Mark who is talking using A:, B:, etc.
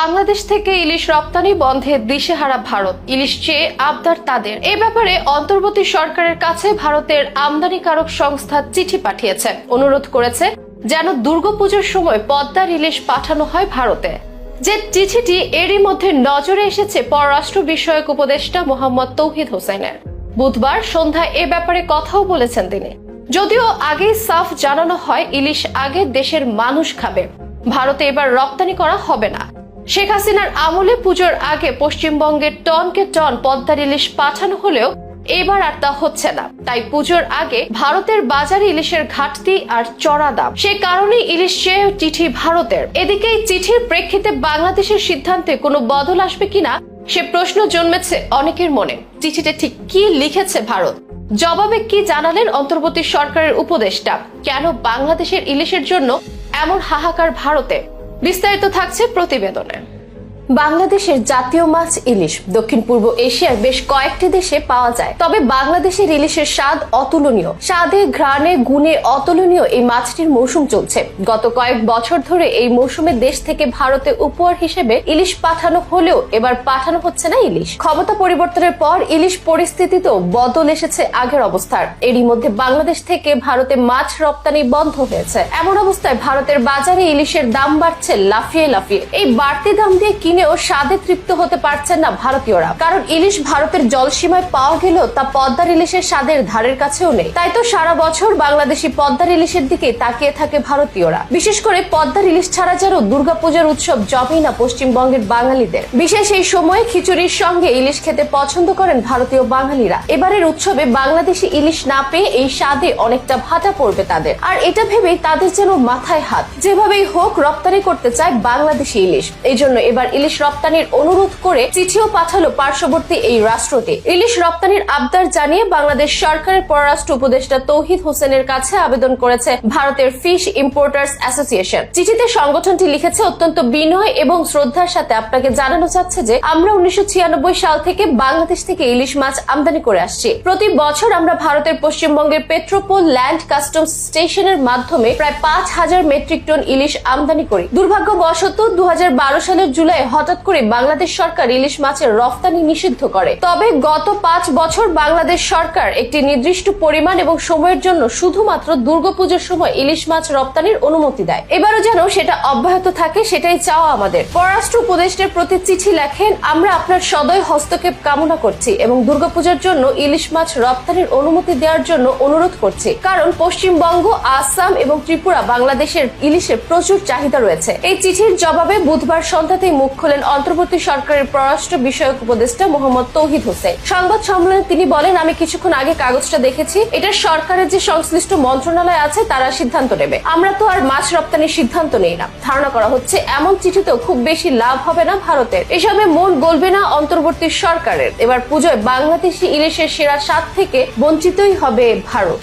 A: বাংলাদেশ থেকে ইলিশ রপ্তানি বন্ধে দিশেহারা ভারত। ইলিশ চেয়ে আবদার তাদের। এ ব্যাপারে অন্তর্বর্তী সরকারের কাছে ভারতের আমদানিকারক সংস্থা চিঠি পাঠিয়েছে। অনুরোধ করেছে যেন দুর্গাপুজোর সময় পদ্মার ইলিশ পাঠানো হয় ভারতে। যে চিঠিটি এরই মধ্যে নজরে এসেছে পররাষ্ট্র বিষয়ক উপদেষ্টা মোহাম্মদ তৌহিদ হোসেনের। বুধবার সন্ধ্যায় এ ব্যাপারে কথাও বলেছেন তিনি। যদিও আগেই সাফ জানানো হয়, ইলিশ আগে দেশের মানুষ খাবে। ভারতে এবার রপ্তানি করা হবে না। শেখ হাসিনার আমলে পুজোর আগে পশ্চিমবঙ্গের টনকে টন পদ্মার ইলিশ পাঠানো হলেও এবার আর তা হচ্ছে না। তাই পুজোর আগে ভারতের বাজারে ইলিশের ঘাটতি আর চড়া দাম। সে কারণে ইলিশ চেয়ে চিঠি ভারতের। এদিকে এই চিঠির প্রেক্ষিতে বাংলাদেশের সিদ্ধান্তে কোনো বদল আসবে কিনা, সে প্রশ্ন জন্মেছে অনেকের মনে। চিঠিতে ঠিক কি লিখেছে ভারত? জবাবে কি জানালেন অন্তর্বর্তী সরকারের উপদেষ্টা? কেন বাংলাদেশের ইলিশের জন্য এমন হাহাকার ভারতে? বিস্তারিত থাকছে প্রতিবেদনে। বাংলাদেশের জাতীয় মাছ ইলিশ। দক্ষিণ পূর্ব এশিয়ার বেশ কয়েকটি দেশে পাওয়া যায়। তবে বাংলাদেশের ইলিশের স্বাদ অতুলনীয়। স্বাদে, ঘ্রাণে, গুণে অতুলনীয় এই মাছটির মৌসুম চলছে। গত কয়েক বছর ধরে এই মৌসুমে দেশ থেকে ভারতে উপহার হিসেবে ইলিশ পাঠানো হলেও এবার পাঠানো হচ্ছে না ইলিশ। ক্ষমতা পরিবর্তনের পর ইলিশ পরিস্থিতিতেও বদল এসেছে আগের অবস্থার। এরই মধ্যে বাংলাদেশ থেকে ভারতে মাছ রপ্তানি বন্ধ হয়েছে। এমন অবস্থায় ভারতের বাজারে ইলিশের দাম বাড়ছে লাফিয়ে লাফিয়ে। এই বাড়তি দাম দিয়ে কিনেও স্বাদে তৃপ্ত হতে পারছেন না ভারতীয়রা। কারণ ইলিশ ভারতের জলসীমায় পাওয়া গেলেও তা পদ্মার ইলিশের স্বাদের ধারের কাছেও নেই। তাই তো সারা বছর বাংলাদেশি পদ্মার ইলিশের দিকে তাকিয়ে থাকে ভারতীয়রা। বিশেষ করে পদ্মার ইলিশ ছাড়া যেন দুর্গাপূজার উৎসব জমেই না পশ্চিমবঙ্গের বাঙালিদের। বিশেষ এই সময়ে খিচুড়ির সঙ্গে ইলিশ খেতে পছন্দ করেন ভারতীয় বাঙালিরা। এবারের উৎসবে বাংলাদেশি ইলিশ না পেয়ে এই স্বাদে অনেকটা ভাটা পড়বে তাদের। আর এটা ভেবেই তাদের যেন মাথায় হাত। যেভাবেই হোক রপ্তানি করতে চায় বাংলাদেশি ইলিশ। এই জন্য এবার ইলিশ রপ্তানির অনুরোধ করে চিঠিও পাঠালো পার্শ্ববর্তী এই রাষ্ট্রটি ইলিশ রপ্তানির আবদার জানিয়ে বাংলাদেশ সরকারের পররাষ্ট্র উপদেষ্টা তৌহিদ হোসেনের কাছে আবেদন করেছে ভারতের ফিশ ইম্পোর্টার্স অ্যাসোসিয়েশন। চিঠিতে সংগঠনটি লিখেছে, অত্যন্ত বিনয় এবং শ্রদ্ধার সাথে আপনাকে জানানো চাচ্ছে যে আমরা উনিশশো ছিয়ানব্বই সাল থেকে বাংলাদেশ থেকে ইলিশ মাছ আমদানি করে আসছি। প্রতি বছর আমরা ভারতের পশ্চিমবঙ্গের পেট্রোপোল ল্যান্ড কাস্টমস স্টেশনের মাধ্যমে প্রায় পাঁচ হাজার মেট্রিক টন ইলিশ আমদানি করি। দুর্ভাগ্যবশত দু হাজার বারো সালের জুলাই হঠাৎ করে বাংলাদেশ সরকার ইলিশ মাছের রফতানি নিষিদ্ধ করে। তবে গত পাঁচ বছর বাংলাদেশ সরকার একটি নির্দিষ্ট পরিমাণ এবং সময়ের জন্য শুধুমাত্র দুর্গাপুজোর সময় ইলিশ মাছ রপ্তানির অনুমতি দেয়। এবারও যেন সেটা অব্যাহত থাকে, সেটাই চাওয়া আমাদের। পররাষ্ট্র উপদেষ্টের প্রতি চিঠি লেখেন, আমরা আপনার সদয় হস্তক্ষেপ কামনা করছি এবং দুর্গাপূজার জন্য ইলিশ মাছ রপ্তানির অনুমতি দেওয়ার জন্য অনুরোধ করছি। কারণ পশ্চিমবঙ্গ, আসাম এবং ত্রিপুরা বাংলাদেশের ইলিশের প্রচুর চাহিদা রয়েছে। এই চিঠির জবাবে বুধবার সন্ধ্যাতেই মুখ খোলেন অন্তর্বর্তী সরকারের পররাষ্ট্র বিষয়ক উপদেষ্টা মোহাম্মদ তৌহিদ হোসেন। সংবাদ সম্মেলনে তিনি বলেন, আমি কিছুক্ষণ আগে কাগজটা দেখেছি। এটা সরকারের যে সংশ্লিষ্ট মন্ত্রণালয় আছে, তারা সিদ্ধান্ত নেবে। আমরা তো আর মাছ রপ্তানির সিদ্ধান্ত নেই না। ধারণা করা হচ্ছে, এমন চিঠিতেও খুব বেশি লাভ হবে না ভারতের। এসবে মন গলবে না অন্তর্বর্তী সরকারের। এবার পুজোয় বাংলাদেশি ইলিশের সেরা স্বাদ থেকে বঞ্চিতই হবে ভারত।